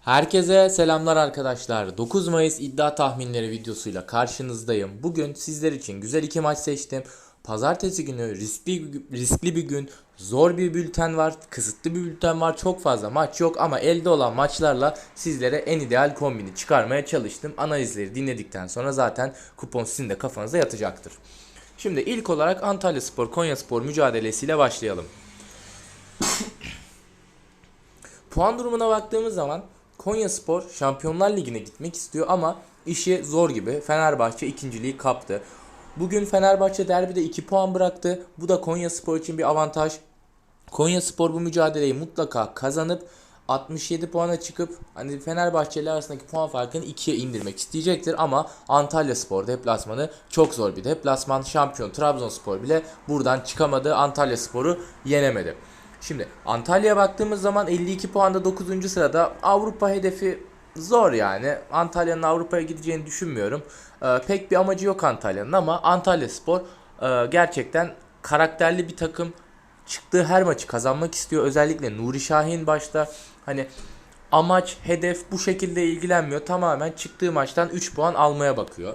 Herkese selamlar arkadaşlar. 9 Mayıs iddia tahminleri videosuyla karşınızdayım. Bugün sizler için güzel iki maç seçtim. Pazartesi günü riskli riskli bir gün, zor bir bülten var, kısıtlı bir bülten var. Çok fazla maç yok ama elde olan maçlarla sizlere en ideal kombini çıkarmaya çalıştım. Analizleri dinledikten sonra zaten kupon sizin de kafanıza yatacaktır. Şimdi ilk olarak Antalya Spor Konya Spor mücadelesiyle başlayalım. Puan durumuna baktığımız zaman Konya Spor Şampiyonlar Ligi'ne gitmek istiyor ama işi zor gibi. Fenerbahçe ikinciliği kaptı. Bugün Fenerbahçe derbide 2 puan bıraktı. Bu da Konya Spor için bir avantaj. Konya Spor bu mücadeleyi mutlaka kazanıp 67 puana çıkıp hani Fenerbahçe ile arasındaki puan farkını 2'ye indirmek isteyecektir ama Antalya Spor deplasmanı çok zor bir deplasman. Şampiyon Trabzonspor bile buradan çıkamadı. Antalya Spor'u yenemedi. Şimdi Antalya'ya baktığımız zaman 52 puanda 9. sırada Avrupa hedefi zor yani. Antalya'nın Avrupa'ya gideceğini düşünmüyorum. Ee, pek bir amacı yok Antalya'nın ama Antalya Spor e, gerçekten karakterli bir takım. Çıktığı her maçı kazanmak istiyor. Özellikle Nuri Şahin başta hani amaç, hedef bu şekilde ilgilenmiyor. Tamamen çıktığı maçtan 3 puan almaya bakıyor.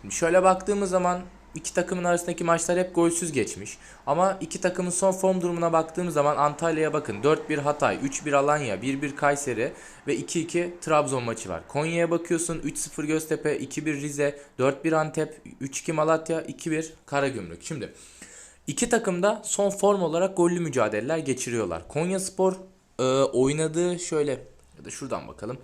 Şimdi şöyle baktığımız zaman iki takımın arasındaki maçlar hep golsüz geçmiş. Ama iki takımın son form durumuna baktığımız zaman Antalya'ya bakın 4-1 Hatay, 3-1 Alanya, 1-1 Kayseri ve 2-2 Trabzon maçı var. Konya'ya bakıyorsun 3-0 Göztepe, 2-1 Rize, 4-1 Antep, 3-2 Malatya, 2-1 Karagümrük. Şimdi iki takım da son form olarak gollü mücadeleler geçiriyorlar. Konya Spor e, oynadığı şöyle ya da şuradan bakalım.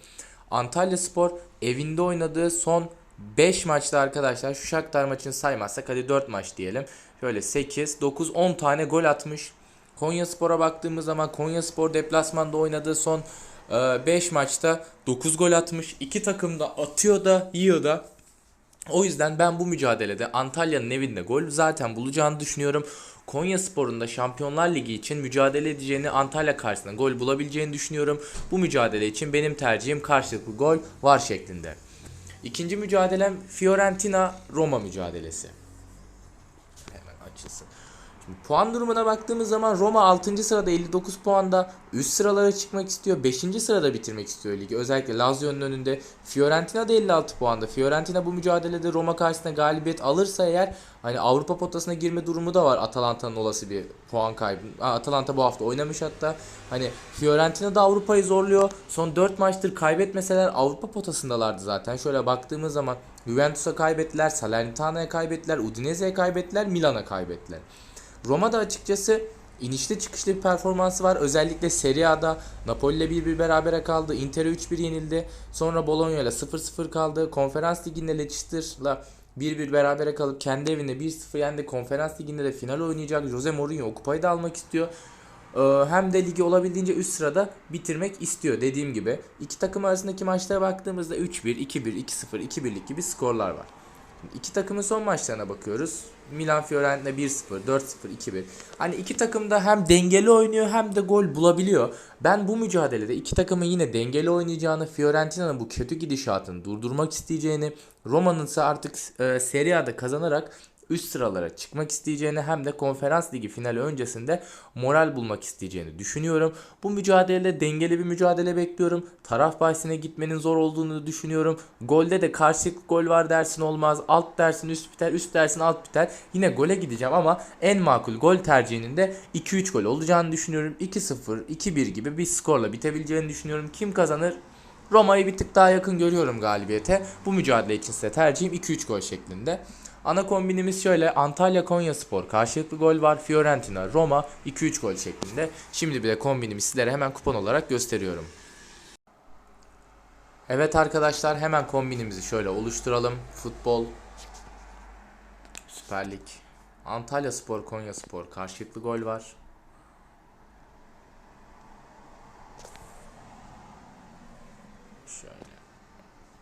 Antalya Spor evinde oynadığı son 5 maçta arkadaşlar şu Shakhtar maçını saymazsak hadi 4 maç diyelim. Şöyle 8, 9, 10 tane gol atmış. Konya Spor'a baktığımız zaman Konya Spor deplasmanda oynadığı son 5 maçta 9 gol atmış. İki takım da atıyor da yiyor da. O yüzden ben bu mücadelede Antalya'nın evinde gol zaten bulacağını düşünüyorum. Konya Spor'un da Şampiyonlar Ligi için mücadele edeceğini Antalya karşısında gol bulabileceğini düşünüyorum. Bu mücadele için benim tercihim karşılıklı gol var şeklinde. İkinci mücadelem Fiorentina Roma mücadelesi. Hemen açılsın. Şimdi puan durumuna baktığımız zaman Roma 6. sırada 59 puanda üst sıralara çıkmak istiyor. 5. sırada bitirmek istiyor ligi. Özellikle Lazio'nun önünde. Fiorentina da 56 puanda. Fiorentina bu mücadelede Roma karşısında galibiyet alırsa eğer hani Avrupa potasına girme durumu da var Atalanta'nın olası bir puan kaybı. Atalanta bu hafta oynamış hatta. Hani Fiorentina da Avrupa'yı zorluyor. Son 4 maçtır kaybetmeseler Avrupa potasındalardı zaten. Şöyle baktığımız zaman Juventus'a kaybettiler, Salernitana'ya kaybettiler, Udinese'ye kaybettiler, Milan'a kaybettiler. Roma'da açıkçası inişli çıkışlı bir performansı var. Özellikle Serie A'da Napoli ile 1-1 berabere kaldı. Inter'e 3-1 yenildi. Sonra Bologna ile 0-0 kaldı. Konferans Ligi'nde Leicester'la 1-1 berabere kalıp kendi evinde 1-0 yendi. Konferans Ligi'nde de final oynayacak. Jose Mourinho kupayı da almak istiyor. Ee, Hem de ligi olabildiğince üst sırada bitirmek istiyor dediğim gibi. İki takım arasındaki maçlara baktığımızda 3-1, 2-1, 2-0, 2-1'lik gibi skorlar var. İki takımın son maçlarına bakıyoruz. Milan Fiorentina 1-0, 4-0, 2-1. Hani iki takım da hem dengeli oynuyor hem de gol bulabiliyor. Ben bu mücadelede iki takımın yine dengeli oynayacağını, Fiorentina'nın bu kötü gidişatını durdurmak isteyeceğini, Roma'nın ise artık e, Serie A'da kazanarak üst sıralara çıkmak isteyeceğini hem de konferans ligi finali öncesinde moral bulmak isteyeceğini düşünüyorum. Bu mücadelede dengeli bir mücadele bekliyorum. Taraf bahsine gitmenin zor olduğunu düşünüyorum. Golde de karşılıklı gol var dersin olmaz. Alt dersin üst biter, üst dersin alt biter. Yine gole gideceğim ama en makul gol tercihinin de 2-3 gol olacağını düşünüyorum. 2-0, 2-1 gibi bir skorla bitebileceğini düşünüyorum. Kim kazanır? Roma'yı bir tık daha yakın görüyorum galibiyete. Bu mücadele için ise tercihim 2-3 gol şeklinde. Ana kombinimiz şöyle Antalya Konya Spor karşılıklı gol var. Fiorentina Roma 2-3 gol şeklinde. Şimdi bir de kombinimi sizlere hemen kupon olarak gösteriyorum. Evet arkadaşlar hemen kombinimizi şöyle oluşturalım. Futbol Süper Lig Antalya Spor Konya Spor karşılıklı gol var.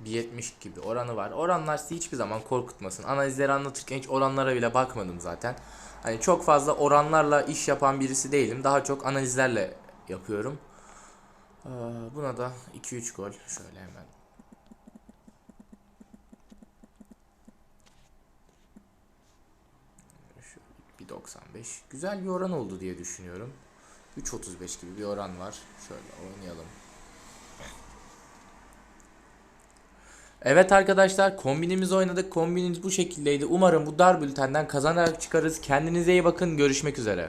1.70 gibi oranı var. Oranlar sizi hiçbir zaman korkutmasın. Analizleri anlatırken hiç oranlara bile bakmadım zaten. Hani çok fazla oranlarla iş yapan birisi değilim. Daha çok analizlerle yapıyorum. Ee, buna da 2-3 gol. Şöyle hemen. Şöyle 1.95. Güzel bir oran oldu diye düşünüyorum. 3.35 gibi bir oran var. Şöyle oynayalım. Evet arkadaşlar kombinimizi oynadık. Kombinimiz bu şekildeydi. Umarım bu dar bültenden kazanarak çıkarız. Kendinize iyi bakın. Görüşmek üzere.